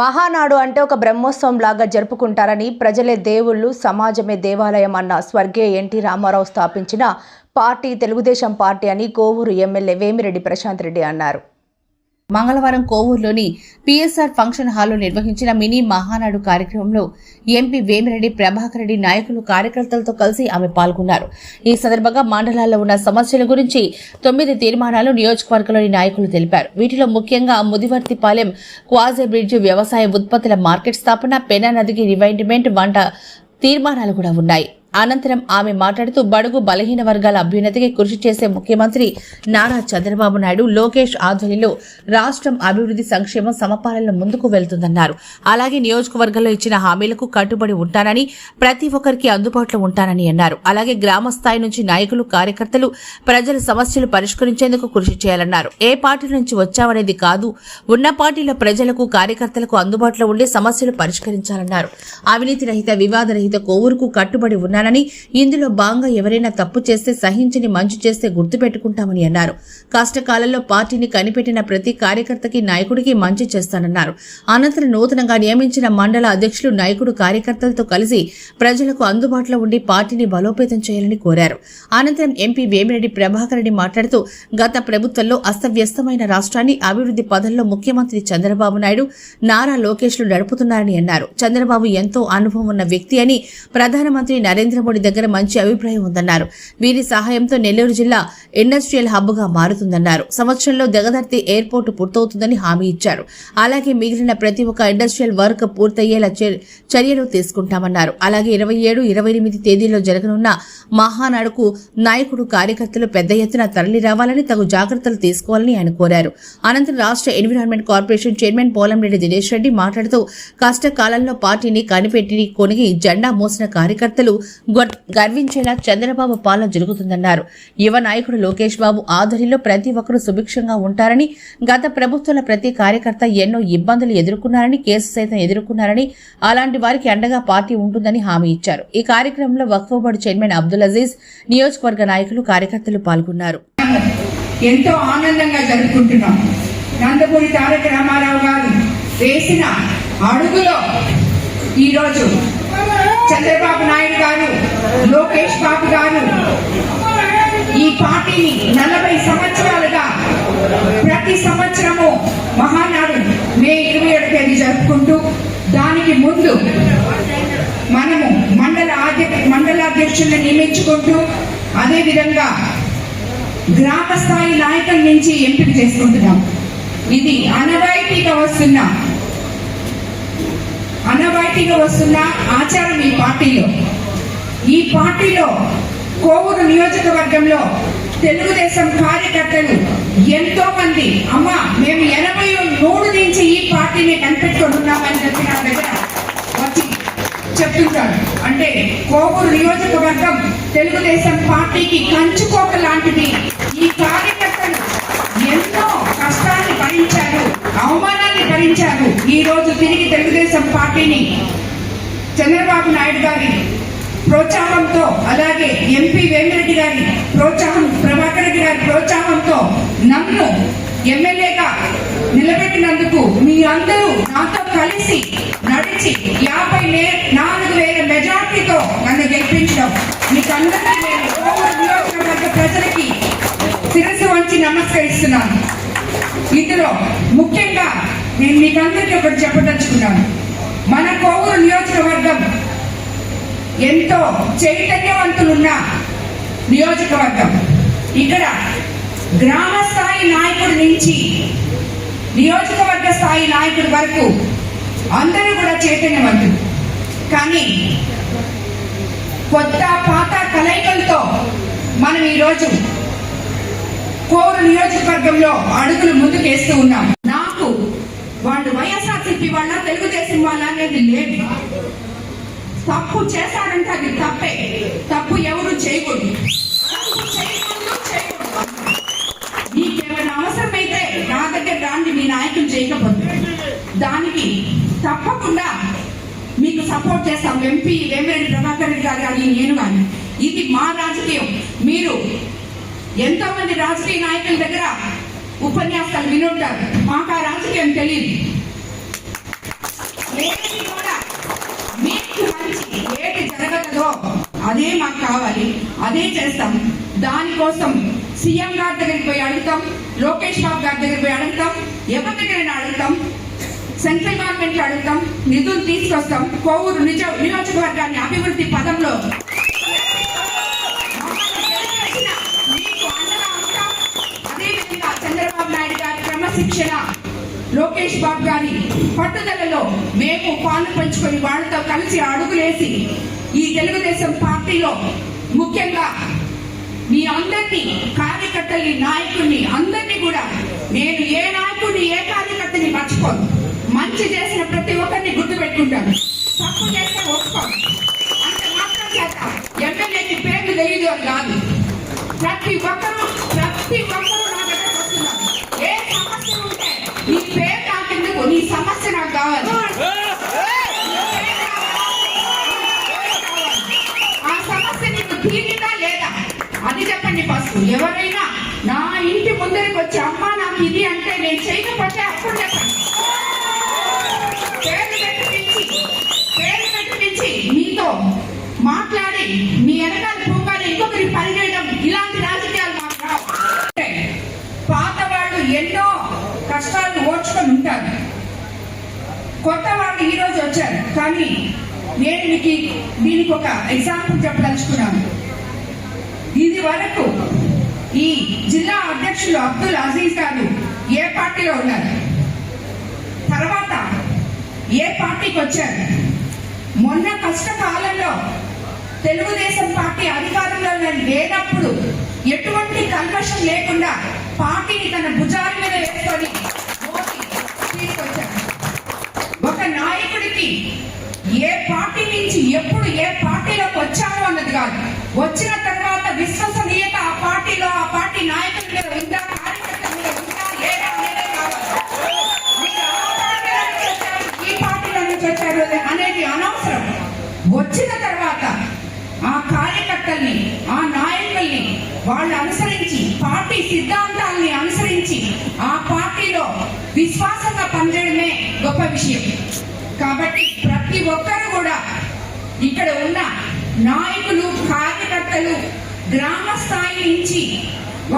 మహానాడు అంటే ఒక బ్రహ్మోత్సవం లాగా జరుపుకుంటారని ప్రజలే దేవుళ్ళు సమాజమే దేవాలయం అన్న స్వర్గీయ ఎన్టీ రామారావు స్థాపించిన పార్టీ తెలుగుదేశం పార్టీ అని కోవూరు ఎమ్మెల్యే వేమిరెడ్డి ప్రశాంత్ రెడ్డి అన్నారు. మంగళవారం కోవూరులోని పిఎస్ఆర్ ఫంక్షన్ హాల్లో నిర్వహించిన మినీ మహానాడు కార్యక్రమంలో ఎంపీ వేమిరెడ్డి ప్రభాకర్ రెడ్డి నాయకులు కార్యకర్తలతో కలిసి ఆమె పాల్గొన్నారు. ఈ సందర్భంగా మండలాల్లో ఉన్న సమస్యల గురించి తొమ్మిది తీర్మానాలు నియోజకవర్గంలోని నాయకులు తెలిపారు. వీటిలో ముఖ్యంగా ముదివర్తిపాలెం క్వాజే బ్రిడ్జ్ వ్యవసాయ ఉత్పత్తుల మార్కెట్ స్థాపన పెనా నదికి రివైండ్మెంట్ వంట తీర్మానాలు కూడా ఉన్నాయి. అనంతరం ఆమె మాట్లాడుతూ బడుగు బలహీన వర్గాల అభ్యున్నతికి కృషి చేసే ముఖ్యమంత్రి నారా చంద్రబాబు నాయుడు లోకేష్ ఆధ్వర్యంలో రాష్ట్రం అభివృద్ధి సంక్షేమం సమపాలనలో ముందుకు వెళ్తుందన్నారు. అలాగే నియోజకవర్గంలో ఇచ్చిన హామీలకు కట్టుబడి ఉంటానని ప్రతి ఒక్కరికి అందుబాటులో ఉంటానని అన్నారు. అలాగే గ్రామ స్థాయి నుంచి నాయకులు కార్యకర్తలు ప్రజల సమస్యలు పరిష్కరించేందుకు కృషి చేయాలన్నారు. ఏ పార్టీ నుంచి వచ్చామనేది కాదు ఉన్న పార్టీల ప్రజలకు కార్యకర్తలకు అందుబాటులో ఉండే సమస్యలు పరిష్కరించాలన్నారు. అవినీతి రహిత వివాదరహిత కోవూరుకు కట్టుబడి ఉన్నానని ఇందులో భాగంగా ఎవరైనా తప్పు చేస్తే సహించని మంచి చేస్తే గుర్తుపెట్టుకుంటామని అన్నారు. కష్టకాలంలో పార్టీని కనిపెట్టిన ప్రతి కార్యకర్తకి నాయకుడికి మంచి చేస్తానన్నారు. అనంతరం నూతనంగా నియమించిన మండల అధ్యక్షులు నాయకుడు కార్యకర్తలతో కలిసి ప్రజలకు అందుబాటులో ఉండి పార్టీని బలోపేతం చేయాలని కోరారు. అనంతరం ఎంపీ వేమిరెడ్డి ప్రభాకర్ రెడ్డి మాట్లాడుతూ గత ప్రభుత్వంలో అస్తవ్యస్తమైన రాష్ట్రాన్ని అభివృద్ధి పదంలో ముఖ్యమంత్రి చంద్రబాబు నాయుడు నారా లోకేష్లు నడుపుతున్నారని అన్నారు. చంద్రబాబు ఎంతో అనుభవం ఉన్న వ్యక్తి అని ప్రధానమంత్రి నరేంద్ర నరేంద్ర మోడీ దగ్గర మంచి అభిప్రాయం ఉందన్నారు. వీరి సహాయంతో నెల్లూరు జిల్లా ఇండస్ట్రియల్ హబ్గా మారుతుందన్నారు. సంవత్సరంలో దగదర్తి ఎయిర్పోర్టు పూర్తవుతుందని హామీ ఇచ్చారు. అలాగే మిగిలిన ప్రతి ఒక్క ఇండస్ట్రియల్ వర్క్ పూర్తయ్యేలా చర్యలు తీసుకుంటామన్నారు. అలాగే ఇరవై ఏడు ఇరవై ఎనిమిది తేదీల్లో జరగనున్న మహానాడుకు నాయకుడు కార్యకర్తలు పెద్ద ఎత్తున తరలి రావాలని తగు జాగ్రత్తలు తీసుకోవాలని ఆయన కోరారు. అనంతరం రాష్ట్ర environment corporation chairman Polamreddy Dinesh Reddy మాట్లాడుతూ కష్టకాలంలో పార్టీని కనిపెట్టి కొనిగి జెండా మోసిన కార్యకర్తలు గర్వించేలా చంద్రబాబు పాలన జరుగుతుందన్నారు. యువ నాయకుడు లోకేష్ బాబు ఆధ్వర్యంలో ప్రతి ఒక్కరూ సుభిక్షంగా ఉంటారని గత ప్రభుత్వంలో ప్రతి కార్యకర్త ఎన్నో ఇబ్బందులు ఎదుర్కొన్నారని కేసు సైతం ఎదుర్కొన్నారని అలాంటి వారికి అండగా పార్టీ ఉంటుందని హామీ ఇచ్చారు. ఈ కార్యక్రమంలో వక్ఫ్ బోర్డు చైర్మన్ అబ్దుల్ అజీజ్ నియోజకవర్గ నాయకులు కార్యకర్తలు పాల్గొన్నారు. ఎంతో ఆనందంగా జరుపుకుంటున్నాం. నందమూరి తారక రామారావు గారు వేసిన అడుగులో ఈరోజు చంద్రబాబు నాయుడు గారు లోకేష్ బాబు గారు ఈ పార్టీని నలభై సంవత్సరాలుగా ప్రతి సంవత్సరము మహానాడు మే ఇరవై ఏడు తేదీ జరుపుకుంటూ దానికి ముందు మనము మండల అధ్యక్ష నియమించుకుంటూ అదేవిధంగా గ్రామ స్థాయి నాయకుల నుంచి ఎంపిక చేసుకుంటున్నాం. ఇది అనవాయితీగా వస్తున్న. అనవాయితీగా వస్తున్న ఆచారం ఈ పార్టీలో. ఈ పార్టీలో కోవూరు నియోజకవర్గంలో తెలుగుదేశం కార్యకర్తలు ఎంతో మంది అమ్మ మేము ఎనభై మూడు నుంచి ఈ పార్టీని కనిపెట్టుకొని ఉన్నామని చెప్పి నా దగ్గర వచ్చి చెప్తుంటారు. అంటే కోవూరు నియోజకవర్గం తెలుగుదేశం పార్టీకి కంచుకోట లాంటిది అవమానాన్ని ఈ రోజు తిరిగి తెలుగుదేశం పార్టీని చంద్రబాబు నాయుడు గారి ప్రోత్సాహంతో అలాగే ఎంపీ వేమిరెడ్డి గారి ప్రోత్సాహం ప్రభాకర్ రెడ్డి గారి ప్రోత్సాహంతో నన్ను ఎమ్మెల్యేగా నిలబెట్టినందుకు మీ అందరూ నాతో కలిసి నడిచి యాభై లే- నాలుగు వేల మెజార్టీతో నన్ను గెలిపించడం. మీకు అందరికీ నేను నియోజకవర్గ ప్రజలకి శిరస్సు వంచి నమస్కరిస్తున్నాను. ఇందులో ముఖ్యంగా నేను మీకందరికీ ఒకటి చెప్పదలుచుకున్నాను. మన కోవూరు నియోజకవర్గం ఎంతో చైతన్యవంతులున్న నియోజకవర్గం. ఇక్కడ గ్రామ స్థాయి నాయకుడి నుంచి నియోజకవర్గ స్థాయి నాయకుడి వరకు అందరూ కూడా చైతన్యవంతులు. కానీ కొత్త పాత కలయికలతో మనం ఈరోజు కోరు నియోజకవర్గంలో అడుగులు ముందుకేస్తూ ఉన్నాం. వాళ్ళు వైఎస్ఆర్సీపీ వాళ్ళ తెలుగుదేశం వాళ్ళ అనేది లేదు. తప్పు చేశారంటే అది తప్పే. తప్పు ఎవరు చేయకూడదు. తప్పు అవసరమైతే నా దగ్గర రాండి మీ నాయకులు చేయకపోతే. దానికి తప్పకుండా మీకు సపోర్ట్ చేస్తాం. ఎంపీ వేమిరెడ్డి ప్రభాకర్ రెడ్డి గారు కానీ నేను కానీ ఇది మా రాజకీయం. మీరు ఎంతో మంది రాజకీయ నాయకుల దగ్గర ఉపన్యాసాలు వినుంటారు. మాకు ఆ రాజకీయం తెలియదు ఏది కూడా మీకు మంచి ఏది అదే మాకు కావాలి. అదే చేస్తాం. దానికోసం సీఎం గారి దగ్గరికి పోయి అడుగుతాం లోకేష్ బాబు గారి దగ్గరికి పోయి అడుగుతాం ఎవరి దగ్గరైనా అడుగుతాం సెంట్రల్ గవర్నమెంట్ అడుగుతాం నిధులు తీసుకొస్తాం. కోవూరు నిజ నియోజకవర్గాన్ని అభివృద్ధి పదంలో శిక్షణ. లోకేష్ బాబు గారి పట్టుదలలో మేము పాలు పంచుకొని వాళ్ళతో కలిసి అడుగులేసి ఈ తెలుగుదేశం పార్టీలో ముఖ్యంగా మీ అందరినీ కార్యకర్తల్ని నాయకుడిని అందరినీ కూడా నేను ఏ నాయకుడిని ఏ కార్యకర్తని మర్చిపోను. మంచి చేసిన ప్రతి ఒక్కరిని గుర్తు పెట్టుకుంటాను. తప్పు చేస్తే ఒప్పుకోను. అంత మాత్రం చేత ఎమ్మెల్యేకి పేర్లు తెలియదు అని కాదు. ప్రతి ఒక్కరూ ప్రతి ఒక్కరు సమస్య నాకు కావాలి. ఆ! సమస్య నీకు తీరిందా లేదా? అది చెప్పండి ఫస్ట్ ఎవరైనా నా ఇంటి ముందరికి వచ్చి అమ్మా నాకు ఇది అంటే నేను చేయకపోతే అప్పుడు చెప్పండి. మీతో మాట్లాడి మీ వెనకాల పోగానే ఇంకొకరి పని చేయడం ఇలాంటి రాజకీయాలు మాకు పాత వాళ్ళు ఎన్నో కష్టాలు ఓర్చుకొని ఉంటారు. కొత్త వాళ్ళు ఈ రోజు వచ్చారు. కానీ నేను మీకు దీనికి ఒక ఎగ్జాంపుల్ చెప్పదలుచుకున్నాను. ఇది వరకు ఈ జిల్లా అధ్యక్షులు అబ్దుల్ అజీజ్ గారు ఏ పార్టీలో ఉన్నారు? తర్వాత ఏ పార్టీకి వచ్చారు? మొన్న కష్టకాలంలో తెలుగుదేశం పార్టీ అధికారంలో లేనప్పుడు ఎటువంటి కల్మషం లేకుండా పార్టీని తన భుజాల మీద వేసుకొని మోసి తీసుకొచ్చారు. నాయకుడికి ఏ పార్టీ నుంచి ఎప్పుడు ఏ పార్టీలోకి వచ్చాము అన్నది కాదు. వచ్చిన తర్వాత విశ్వసనీయత ఆ పార్టీలో ఆ పార్టీ నాయకుడి మీద ఉందా కార్యకర్తల మీద ఉందా లేదా కావాలి. ఈ పార్టీలో నుంచి వచ్చారు అనేది అనవసరం. వచ్చిన తర్వాత ఆ కార్యకర్తల్ని ఆ నాయకుల్ని వాళ్ళు అనుసరించి పార్టీ సిద్ధాంతాల్ని అనుసరించి ఆ పార్టీలో విశ్వాసంగా పనిచేయడమే గొప్ప విషయం. కాబట్టి ప్రతి ఒక్కరు కూడా ఇక్కడ ఉన్న నాయకులు కార్యకర్తలు గ్రామ స్థాయి నుంచి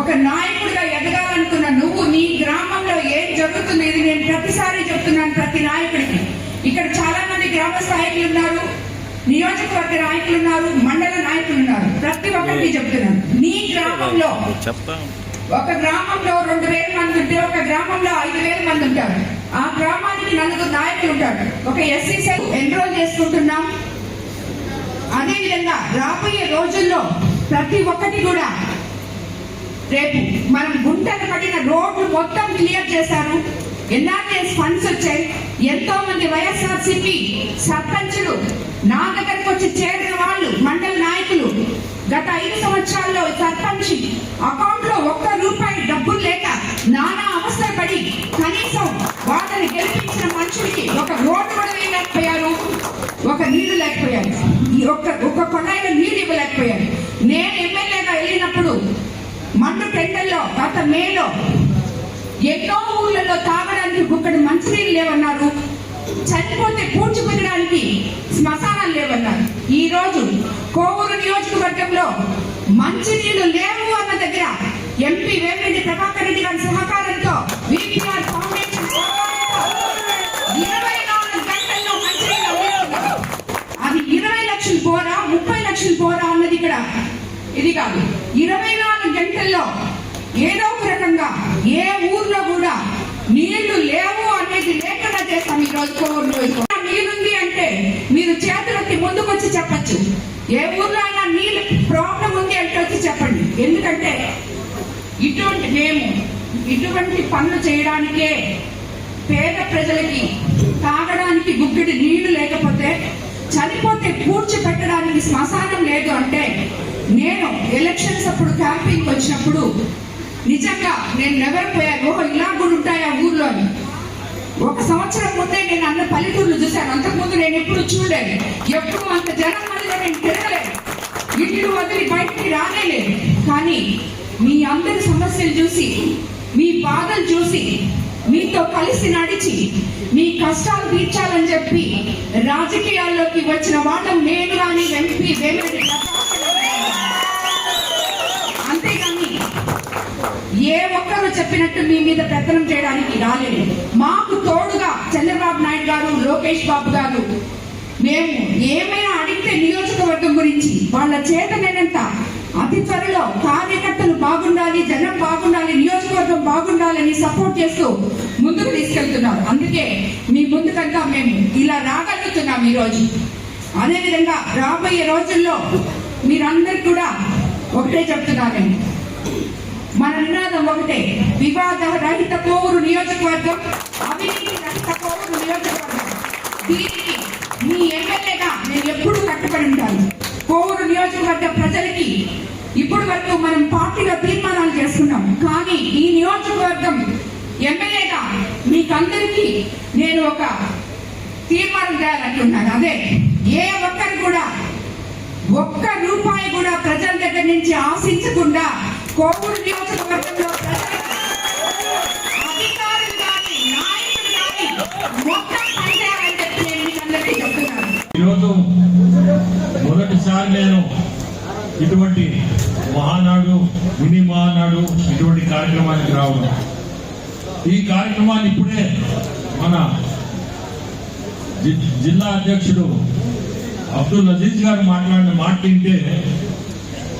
ఒక నాయకుడిగా ఎదగాలనుకున్న నువ్వు నీ గ్రామంలో ఏం జరుగుతుంది ఇది నేను ప్రతిసారి చెప్తున్నాను ప్రతి నాయకుడికి. ఇక్కడ చాలా మంది గ్రామ స్థాయికులు ఉన్నారు నియోజకవర్గ నాయకులు ఉన్నారు మండల నాయకులు ఉన్నారు. ప్రతి ఒక్కరికి చెప్తున్నాను. నీ గ్రామంలో ఒక గ్రామంలో రెండు వేల మంది ఉంటే ఒక గ్రామంలో ఐదు వేల మంది ఉంటారు. ఆ గ్రామానికి నలుగురు నాయకులు ఉంటారు. ఒక ఎస్సీ సెల్ ఎన్రోల్ చేసుకుంటున్నాం. అదే విధంగా రాబోయే రోజుల్లో ప్రతి ఒక్కటి కూడా రేపు మనం గుంటలు పడిన రోడ్లు మొత్తం క్లియర్ చేశారు. ఎన్ఆర్ఎస్ ఫండ్స్ వచ్చాయి. ఎంతో మంది వైఎస్ఆర్సీపీ సర్పంచులు నా దగ్గరకు వచ్చి చేరిన వాళ్ళు మండల నాయకులు గత ఐదు సంవత్సరాల్లో సర్పంచ్ అకౌంట్లో ఒక్క రూపాయి డబ్బులు లేక నానా అవసరపడి పడి కనీసం వాళ్ళని గెలిపించిన మనుషులకి ఒక రోడ్డు కూడా వేయలేకపోయారు. ఒక నీళ్ళు లేకపోయారు. ఈ ఒక్క ఒక్క కొడాయిలో నీళ్ళు ఇవ్వలేకపోయారు. నేను ఎమ్మెల్యేగా వెళ్ళినప్పుడు మండు టెండల్లో గత మేలో ఎన్నో ఊర్లలో తాగడానికి గుక్కడి మంచినీళ్ళు లేవన్నారు. చనిపోతే పూడ్చిపెట్టడానికి శ్మశానాలు లేవన్నారు. ఈ రోజు కోవూరు నియోజకవర్గంలో మంచినీళ్ళు లేవు అన్న దగ్గర ఎంపీ వేమిరెడ్డి ప్రభాకర్ రెడ్డి గారి సహకారంతో వీపీఆర్ ఫౌండేషన్ సహకారంతో ఇరవై నాలుగు గంటల్లో మంచినీళ్ళు అందిస్తున్నారు. అది ఇరవై లక్షలు పోరా ముప్పై పోరా అన్నది ఇక్కడ. ఇది కాదు. ఇరవై నాలుగు గంటల్లో ఏదో ఒక రకంగా ఏ ఊర్లో కూడా నీళ్ళు లేవు అనేది లేకుండా చేస్తాం ఈ రోజు నీళ్ళుంది నీరుంది అంటే మీరు చేతులకి ముందుకు వచ్చి చెప్పచ్చు. ఏ ఊర్లో అయినా నీళ్ళు ప్రాబ్లం ఉంది అంటే వచ్చి చెప్పండి. ఎందుకంటే ఇటువంటి మేము ఇటువంటి పనులు చేయడానికే పేద ప్రజలకి తాగడానికి గుగ్గిడి నీళ్ళు లేకపోతే చనిపోతే కూర్చోపెట్టడానికి శ్మశానం లేదు అంటే నేను ఎలక్షన్స్ అప్పుడు క్యాంపింగ్ వచ్చినప్పుడు నిజంగా నేను నెవరిపోయాను ఓహో ఇలా కూడా ఉంటాయి ఆ ఊర్లో అని ఒక సంవత్సరం ముందే నేను అన్న పల్లెటూర్లు చూశాను. అంతకుముందు నేను ఎప్పుడు చూడలేదు. ఎప్పుడు అంత జనం మధ్యలో నేను తిరగలేదు. ఇల్లు వదిలి బయటికి రానేలేదు. కానీ మీ అందరి సమస్యలు చూసి మీ బాధలు చూసి మీతో కలిసి నడిచి మీ కష్టాలు తీర్చాలని చెప్పి రాజకీయాల్లోకి వచ్చిన వాళ్ళం నేను కానీ ఎంపీ వేమిరెడ్డి అంతేగాని ఏ ఒక్కరు చెప్పినట్టు మీ మీద పెత్తనం చేయడానికి రాలేదు. మాకు తోడుగా చంద్రబాబు నాయుడు గారు లోకేష్ బాబు గారు మేము ఏమైనా అడిగితే నియోజకవర్గం గురించి వాళ్ళ చేతనేనంత అతి త్వరలో కార్యకర్తలు బాగుండాలి జనం బాగుండాలి నియోజకవర్గం బాగుండాలని సపోర్ట్ చేస్తూ ముందుకు తీసుకెళ్తున్నారు. అందుకే మీ ముందు ముందుకంతా మేము ఇలా రాగలుగుతున్నాం ఈరోజు. అదేవిధంగా రాబోయే రోజుల్లో మీరందరు కూడా ఒకటే చెప్తున్నానండి మన నినాదం ఒకటే వివాద రహిత కోవూరు నియోజకవర్గం అవినీతి రహిత కోవూరు నియోజకవర్గం. దీనికి మీ ఎమ్మెల్యేగా నేను ఎప్పుడూ కట్టుబడి ఉంటాను కోవూరు నియోజకవర్గ ప్రజలకి ఇప్పటి వరకు మనం పార్టీలో తీర్మానాలు చేసుకున్నాం కానీ ఈ నియోజకవర్గం ఎమ్మెల్యేగా మీకందరికీ నేను ఒక తీర్మానం చేయాలంటున్నాను అదే ఏ ఒక్కరు కూడా ఒక్క రూపాయి కూడా ప్రజల దగ్గర నుంచి ఆశించకుండా కోవూరు నియోజకవర్గంలో ఈరోజు మొదటిసారి నేను ఇటువంటి మహానాడు మినీ మహానాడు ఇటువంటి కార్యక్రమానికి రావడం. ఈ కార్యక్రమాన్ని ఇప్పుడే మన జి- జిల్లా అధ్యక్షుడు అబ్దుల్ అజీజ్ గారు మాట్లాడిన మాట వింటే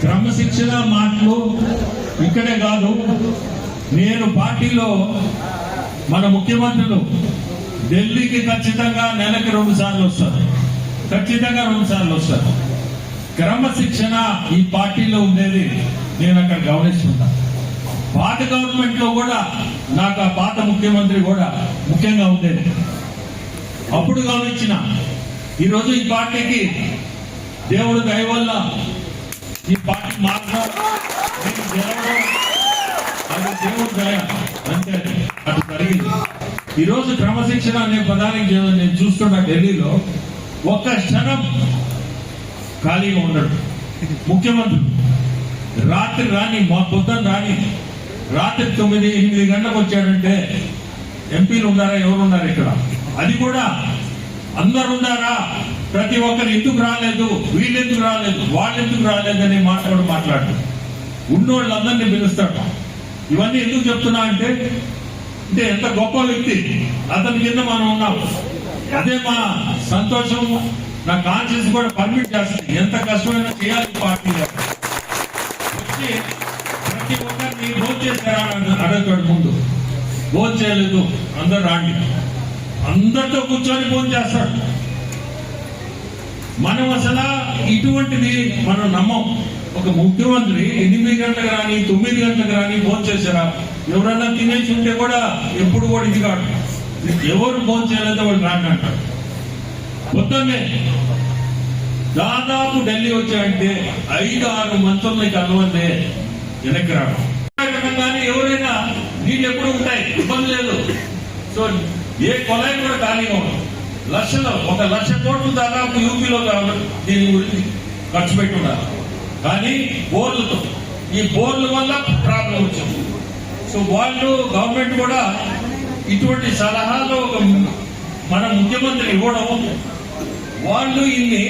క్రమశిక్షణ మాటలు ఇక్కడే కాదు. నేను పార్టీలో మన ముఖ్యమంత్రులు ఢిల్లీకి ఖచ్చితంగా నెలకి రెండు సార్లు వస్తారు. ఖచ్చితంగా రెండు సార్లు వస్తారు. క్రమశిక్షణ ఈ పార్టీలో ఉండేది. నేను అక్కడ గమనిస్తున్నా. పాత గవర్నమెంట్లో కూడా నాకు ఆ పాత ముఖ్యమంత్రి కూడా ముఖ్యంగా ఉండేది. అప్పుడు గమనించిన ఈరోజు ఈ పార్టీకి దేవుడు దయ వల్ల ఈ పార్టీ మాత్రం అది దేవుడు దయ. అంతే అది జరిగింది. ఈరోజు క్రమశిక్షణ అనే పదానికి నేను- నేను చూస్తున్న ఢిల్లీలో. ఒక్క క్షణం ఖాళీగా ఉండడు ముఖ్యమంత్రి రాత్రి రాని మా పొద్దున్న రాని రాత్రి తొమ్మిది ఎనిమిది గంటలకు వచ్చాడంటే ఎంపీలు ఉన్నారా ఎవరు ఉన్నారు ఇక్కడ? అది కూడా అందరు ఉన్నారా? ప్రతి ఒక్కరు ఎందుకు రాలేదు? వీళ్ళు ఎందుకు రాలేదు వాళ్ళు ఎందుకు రాలేదని మాట్లాడు మాట్లాడు ఉన్నోళ్ళందరినీ పిలుస్తాడు ఇవన్నీ ఎందుకు చెప్తున్నా అంటే అంటే ఎంత గొప్ప వ్యక్తి. అతని కింద మనం ఉన్నాం. అదే మా సంతోషం నా కాన్షియస్ కూడా పర్మిట్ చేస్తుంది. ఎంత కష్టమైనా చేయాలి పార్టీ వచ్చి ప్రతి ఒక్కరిని భోజనం చేశారా అని ముందు. భోజనం చేయలేదు. అందరు రాండి. అందరితో కూర్చొని భోజనం చేస్తాడు. మనం అసలు ఇటువంటిది మనం నమ్మం. ఒక ముఖ్యమంత్రి ఎనిమిది గంటలకు రాని తొమ్మిది గంటలకు రాని భోజనం చేశారా? ఎవరన్నా తినేసి ఉంటే కూడా ఎప్పుడు కూడా ఇది కాదు. ఎవరు భోజనం చేయలేదో వాళ్ళు రాండి అంటారు పొద్దున్నే దాదాపు ఢిల్లీ వచ్చాయంటే ఐదు ఆరు మంత్రులు కలవందే వెనక్కి రావడం. కానీ ఎవరైనా నీళ్ళు ఎప్పుడు ఉంటాయి ఇబ్బంది లేదు. సో ఏ కొలాయి కూడా ఖాళీగా ఉండదు. లక్షలు ఒక లక్ష కోట్లు దాదాపు యూపీలో దీని గురించి ఖర్చు పెట్టి ఉండాలి కానీ బోర్లతో ఈ బోర్ల వల్ల ప్రాబ్లం వచ్చింది. సో వాళ్ళు గవర్నమెంట్ కూడా ఇటువంటి సలహాలు ఒక మన ముఖ్యమంత్రి ఇవ్వడం వాళ్ళు ఇన్ని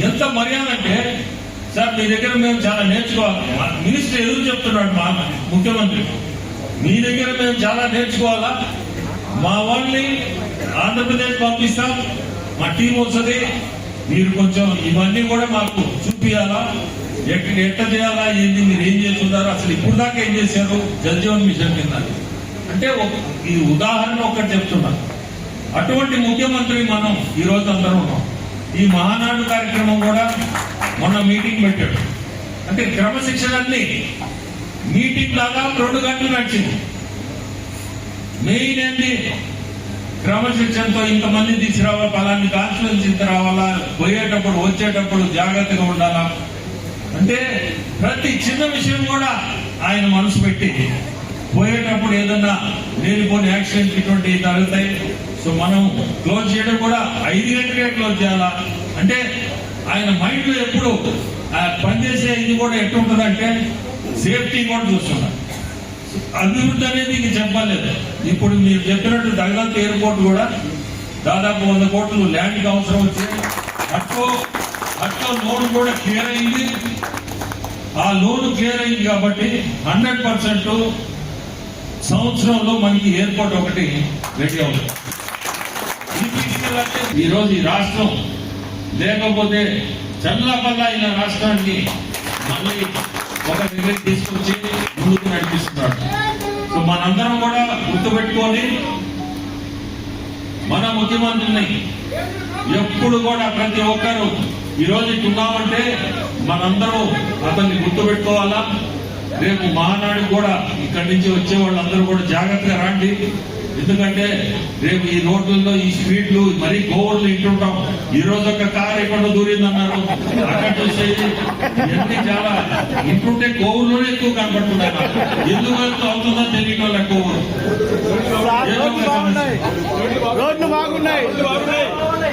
ఎంత మర్యాద అంటే సార్ మీ దగ్గర మేము చాలా నేర్చుకోవాలి. మా మినిస్టర్ ఎదురు చెప్తున్నాడు మా ముఖ్యమంత్రి? మీ దగ్గర మేము చాలా నేర్చుకోవాలా? మా వాళ్ళని ఆంధ్రప్రదేశ్ పంపిస్తాం మా టీం వస్తుంది. మీరు కొంచెం ఇవన్నీ కూడా మాకు చూపించాలా ఎక్కడ ఎట్ట చేయాలా? ఏంది? మీరు ఏం చేస్తున్నారు? అసలు ఇప్పుడు దాకా ఏం చేశారు? జల్జీవన్ మిషన్ కింద. అంటే ఇది ఈ ఉదాహరణ ఒకటి చెప్తున్నా. అటువంటి ముఖ్యమంత్రి మనం ఈ రోజు అందరం ఉన్నాం. ఈ మహానాడు కార్యక్రమం కూడా మొన్న మీటింగ్ పెట్టాడు అంటే క్రమశిక్షణ అన్ని మీటింగ్ లాగా రెండు గంటలు నడిచింది మెయిన్ ఏంటి క్రమశిక్షణతో ఇంతమంది తీసుకురావాలి పలాన్ని కాన్స్టిట్యూన్సీ రావాలా పోయేటప్పుడు వచ్చేటప్పుడు జాగ్రత్తగా ఉండాలా? అంటే ప్రతి చిన్న విషయం కూడా ఆయన మనసు పెట్టి పోయేటప్పుడు ఏదన్నా లేనిపోని యాక్సిడెంట్ ఇటువంటివి తగ్గుతాయి సో మనం క్లోజ్ చేయడం కూడా ఐదు గంటలకే క్లోజ్ చేయాలా? అంటే ఆయన మైండ్లో ఎప్పుడు పనిచేసే ఇది కూడా ఎట్లుంటుందంటే సేఫ్టీ కూడా చూస్తున్నారు అభివృద్ధి అనేది ఇంక చెప్పలేదు. ఇప్పుడు మీరు చెప్పినట్టు దగ్గరకు ఎయిర్పోర్ట్ కూడా దాదాపు వంద కోట్లు ల్యాండ్కి అవసరం వచ్చింది అట్లో అట్లో లోన్ కూడా క్లియర్ అయింది. ఆ లోన్ క్లియర్ అయింది కాబట్టి హండ్రెడ్ పర్సెంట్ సంవత్సరంలో మనకి ఎయిర్పోర్ట్ ఒకటి రెడీ అవుతుంది. ఇది తీసుకెళ్ళాలంటే ఈరోజు ఈ రాష్ట్రం లేకపోతే చల్లబల్లా అయిన రాష్ట్రాన్ని మళ్ళీ ఒక దగ్గరికి తీసుకొచ్చి ముందుకు నడిపిస్తున్నాడు సో మనందరం కూడా గుర్తుపెట్టుకొని మన ముఖ్యమంత్రిని ఎప్పుడు కూడా ప్రతి ఒక్కరు ఈ రోజు ఇటు ఉన్నామంటే మనందరూ అతన్ని గుర్తుపెట్టుకోవాలా? రేపు మహానాడు కూడా ఇక్కడి నుంచి వచ్చే వాళ్ళందరూ కూడా జాగ్రత్తగా రండి. ఎందుకంటే రేపు ఈ రోడ్లలో ఈ స్పీడ్లు మరీ గోవర్లు ఇంటుంటాం ఈ రోజు ఒక కార్ ఎక్కడ దూరిందన్నారు. అక్కడ చూస్తే ఇవన్నీ చాలా ఇంటుంటే గోవుల్లోనే ఎక్కువ కనపడుతున్నాయి. ఎందుకు వెళ్తూ అవుతుందో తెలియటం లెక్క గోవులు. రోడ్లు బాగున్నాయి.